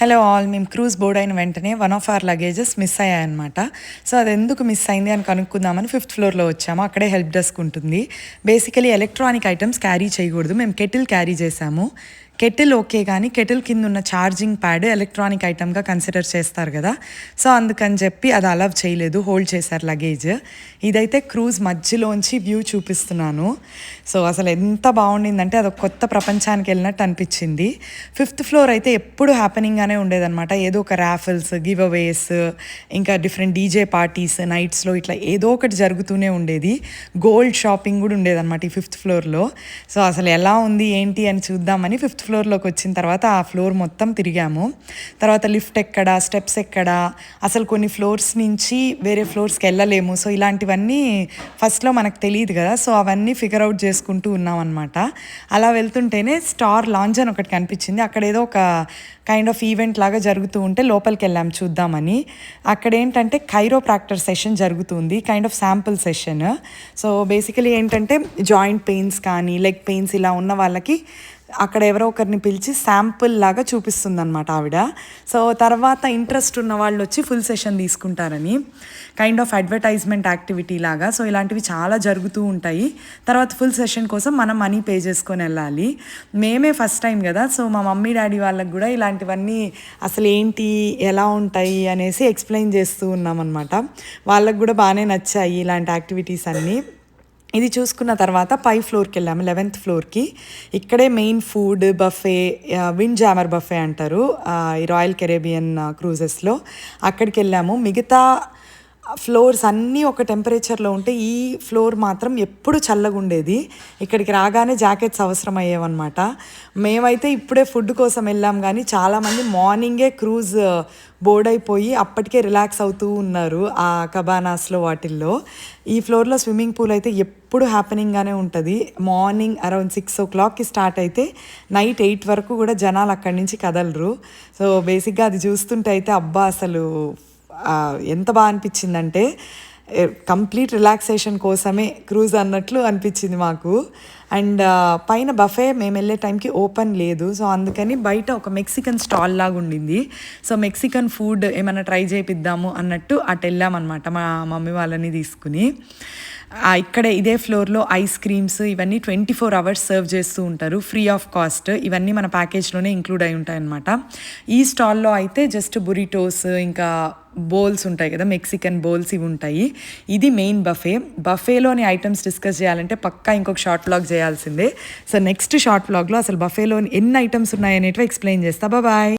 Hello all మేము cruise board అయిన వెంటనే one of our luggages miss అయ్యాయన్నమాట. So అది ఎందుకు మిస్ అయింది అని కనుక్కుందామని ఫిఫ్త్ ఫ్లోర్లో వచ్చాము. అక్కడే హెల్ప్ డెస్క్ ఉంటుంది. బేసికలీ ఎలక్ట్రానిక్ ఐటమ్స్ క్యారీ చేయకూడదు. మేము కెటిల్ క్యారీ చేసాము కెటిల్ ఓకే కానీ కెటిల్ కింద ఉన్న ఛార్జింగ్ ప్యాడ్ ఎలక్ట్రానిక్ ఐటమ్గా కన్సిడర్ చేస్తారు కదా. సో అందుకని చెప్పి అది అలవ్ చేయలేదు. హోల్డ్ చేశారు లగేజ్. ఇదైతే క్రూజ్ మధ్యలోంచి వ్యూ చూపిస్తున్నాను. సో అసలు ఎంత బాగుండిందంటే అది ఒక కొత్త ప్రపంచానికి వెళ్ళినట్టు అనిపించింది. ఫిఫ్త్ ఫ్లోర్ అయితే ఎప్పుడు హ్యాపెనింగ్గానే ఉండేదన్నమాట. ఏదో ఒక ర్యాఫిల్స్ గివ్ అవేస్ ఇంకా డిఫరెంట్ డీజే పార్టీస్ నైట్స్లో ఇట్లా ఏదో ఒకటి జరుగుతూనే ఉండేది. గోల్డ్ షాపింగ్ కూడా ఉండేదన్నమాట ఈ ఫిఫ్త్ ఫ్లోర్లో. సో అసలు ఎలా ఉంది ఏంటి అని చూద్దామని ఫిఫ్త్ ఫ్లోర్లోకి వచ్చిన తర్వాత ఆ ఫ్లోర్ మొత్తం తిరిగాము. తర్వాత లిఫ్ట్ ఎక్కడ స్టెప్స్ ఎక్కడ అసలు కొన్ని ఫ్లోర్స్ నుంచి వేరే ఫ్లోర్స్కి వెళ్ళలేము. సో ఇలాంటివన్నీ ఫస్ట్లో మనకు తెలియదు కదా. సో అవన్నీ ఫిగర్ అవుట్ చేసుకుంటూ ఉన్నాం అనమాట అలా వెళ్తుంటేనే స్టార్ లాంజ్ అని ఒకటి కనిపించింది. అక్కడ ఏదో ఒక కైండ్ ఆఫ్ ఈవెంట్ లాగా జరుగుతూ ఉంటే లోపలికి వెళ్ళాం చూద్దామని. అక్కడ ఏంటంటే కైరో ప్రాక్టర్ సెషన్ జరుగుతుంది kind of sample session so basically ఏంటంటే జాయింట్ పెయిన్స్ కానీ లెగ్ పెయిన్స్ ఇలా ఉన్న వాళ్ళకి అక్కడ ఎవరో ఒకరిని పిలిచి శాంపుల్ లాగా చూపిస్తుంది అనమాట ఆవిడ. సో తర్వాత ఇంట్రెస్ట్ ఉన్న వాళ్ళు వచ్చి ఫుల్ సెషన్ తీసుకుంటారని. కైండ్ ఆఫ్ అడ్వర్టైజ్మెంట్ యాక్టివిటీ లాగా. సో ఇలాంటివి చాలా జరుగుతూ ఉంటాయి. తర్వాత ఫుల్ సెషన్ కోసం మనం మనీ పే చేసుకొని వెళ్ళాలి. మేమే ఫస్ట్ టైం కదా. సో మా మమ్మీ డాడీ వాళ్ళకి కూడా ఇలాంటివన్నీ అసలు ఏంటి ఎలా ఉంటాయి అనేసి ఎక్స్ప్లెయిన్ చేస్తూ ఉన్నాం అనమాట కూడా బాగానే నచ్చాయి ఇలాంటి యాక్టివిటీస్ అన్నీ. ఇది చూసుకున్న తర్వాత పై ఫ్లోర్కి వెళ్ళాము లెవెన్త్ ఫ్లోర్కి. ఇక్కడే main food buffet Windjammer buffet అంటారు ఈ రాయల్ కెరేబియన్ క్రూజెస్లో. అక్కడికి వెళ్ళాము. మిగతా ఫ్లోర్స్ అన్నీ ఒక టెంపరేచర్లో ఉంటే ఈ ఫ్లోర్ మాత్రం ఎప్పుడు చల్లగా ఉండేది ఇక్కడికి రాగానే జాకెట్స్ అవసరం అయ్యేవన్నమాట మేమైతే ఇప్పుడే ఫుడ్ కోసం వెళ్ళాం కానీ చాలామంది మార్నింగే క్రూజ్ బోర్డ్ అయిపోయి అప్పటికే రిలాక్స్ అవుతూ ఉన్నారు ఆ కబానాస్లో వాటిల్లో. ఈ ఫ్లోర్లో స్విమ్మింగ్ పూల్ అయితే ఎప్పుడు హ్యాపెనింగ్గానే ఉంటుంది. మార్నింగ్ అరౌండ్ సిక్స్ ఓ క్లాక్కి స్టార్ట్ అయితే నైట్ ఎయిట్ వరకు కూడా జనాలు అక్కడి నుంచి కదలరు. సో బేసిక్గా అది చూస్తుంటే అయితే అబ్బా అసలు ఎంత బాగా అనిపించిందంటే కంప్లీట్ రిలాక్సేషన్ కోసమే క్రూజ్ అన్నట్లు అనిపించింది మాకు. అండ్ పైన బఫే మేము వెళ్ళే టైంకి ఓపెన్ లేదు. సో అందుకని బయట ఒక మెక్సికన్ స్టాల్ లాగా ఉండింది. సో మెక్సికన్ ఫుడ్ ఏమైనా ట్రై చేపిద్దాము అన్నట్టు అటు వెళ్ళామన్నమాట మా మమ్మీ వాళ్ళని తీసుకుని. ఇక్కడే ఇదే ఫ్లోర్లో ఐస్ క్రీమ్స్ ఇవన్నీ ట్వంటీ ఫోర్ అవర్స్ సర్వ్ చేస్తూ ఉంటారు ఫ్రీ ఆఫ్ కాస్ట్. ఇవన్నీ మన ప్యాకేజ్లోనే ఇంక్లూడ్ అయి ఉంటాయన్నమాట. ఈ స్టాల్లో అయితే జస్ట్ బురిటోస్ ఇంకా బౌల్స్ ఉంటాయి కదా మెక్సికన్ బౌల్స్ ఇవి ఉంటాయి. ఇది మెయిన్ బఫే. బఫేలోని ఐటమ్స్ డిస్కస్ చేయాలంటే పక్కా ఇంకొక షార్ట్ బ్లాగ్ చేయాల్సిందే. సో నెక్స్ట్ షార్ట్ బ్లాగ్లో అసలు బఫేలో ఎన్ని ఐటమ్స్ ఉన్నాయనేటివి ఎక్స్ప్లెయిన్ చేస్తా. బాయ్.